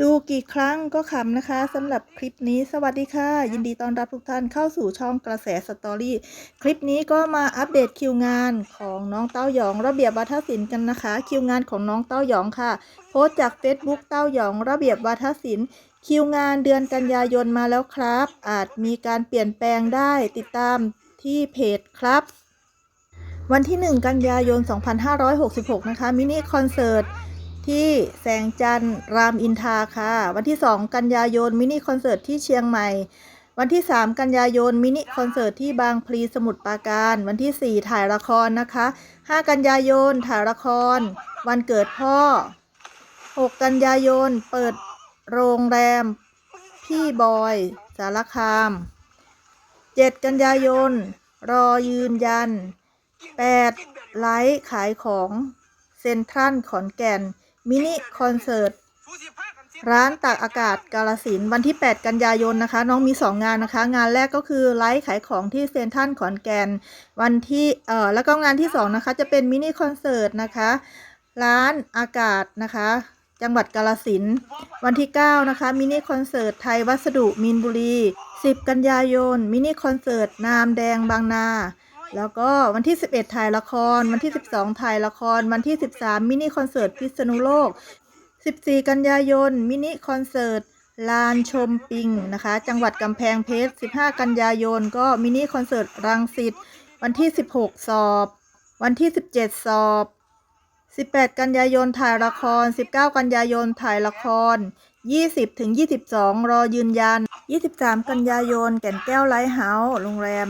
ดูกี่ครั้งก็ขำนะคะสำหรับคลิปนี้สวัสดีค่ะ ยินดีต้อนรับทุกท่านเข้าสู่ช่องกระแสสตอรี่คลิปนี้ก็มาอัปเดตคิวงานของน้องเต้าหยองระเบียบวัฒศิลป์กันนะคะ คิวงานของน้องเต้าหยองค่ะ โพสต์จาก Facebook เต้าหยองระเบียบวัฒศิลป์คิวงานเดือนกันยายนมาแล้วครับ อาจมีการเปลี่ยนแปลงได้ติดตามที่เพจครับ วันที่ 1 กันยายน 2566 นะคะมินิคอนเสิร์ต ที่แสงจันทร์รามอินทาค่ะ วันที่ 2 กันยายนมินิคอนเสิร์ตที่เชียงใหม่ วันที่ 3 กันยายนมินิคอนเสิร์ตที่บางพลีสมุทรปราการ วันที่ 4 ถ่ายละครนะคะ 5 กันยายนถ่ายละคร วันเกิดพ่อ 6 กันยายนเปิดโรงแรม พี่บอย สารคาม 7 กันยายน รอยืนยัน 8 ไลฟ์ขายของเซ็นทรัลขอนแก่น มินิคอนเสิร์ตร้านตากอากาศกาลสินวันที่ 8 กันยายนนะคะ น้องมี 2 งานนะคะ งานแรกก็คือไลฟ์ขายของที่เซนทรัลขอนแก่นวันที่เอ่อแล้วก็งานที่ 2 นะคะ จะเป็นมินิคอนเสิร์ตนะคะ ร้านอากาศนะคะ จังหวัดกาลสินวันที่ 9 นะคะ มินิคอนเสิร์ตไทยวัสดุมีนบุรี 10 กันยายน มินิคอนเสิร์ตนามแดงบางนา แล้วก็วันที่ 11 ถ่ายละคร วันที่ 12 ถ่ายละคร วันที่ 13 มินิคอนเสิร์ตพิษณุโลก 14 กันยายน มินิคอนเสิร์ตลานชมปิงนะคะ จังหวัดกำแพงเพชร 15 กันยายน ก็มินิคอนเสิร์ตรังสิต วันที่ 16 สอบ วันที่ 17 สอบ 18 กันยายน ถ่ายละคร 19 กันยายน ถ่ายละคร 20ถึง22 รอยืนยัน 23 กันยายน แก่นแก้วไลท์เฮาส์ โรงแรม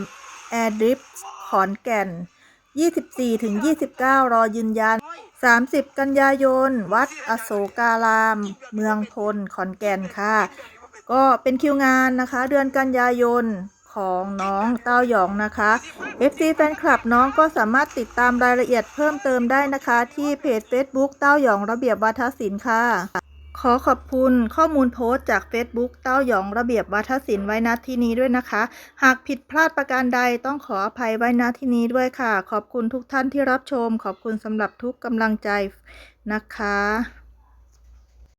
แอร์ดริฟขอนแก่น 24ถึง29 รอยืนยัน 30 กันยายน วัดอโศการาม เมืองพล ขอนแก่นค่ะ ก็เป็นคิวงานนะคะ เดือนกันยายนของน้องเต้าหยองนะคะ FC แฟนคลับน้องก็สามารถติดตามรายละเอียดเพิ่มเติมได้นะคะ ที่เพจ Facebook เต้าหยองระเบียบวัฒนศิลป์ค่ะ ขอขอบคุณข้อมูลโพสต์จาก Facebook เต้าหยองระเบียบวัฒศิลป์ไว้ณที่นี้ด้วยนะคะ หากผิดพลาดประการใดต้องขออภัยไว้ณที่นี้ด้วยค่ะ ขอบคุณทุกท่านที่รับชม ขอบคุณสำหรับทุกกำลังใจนะคะ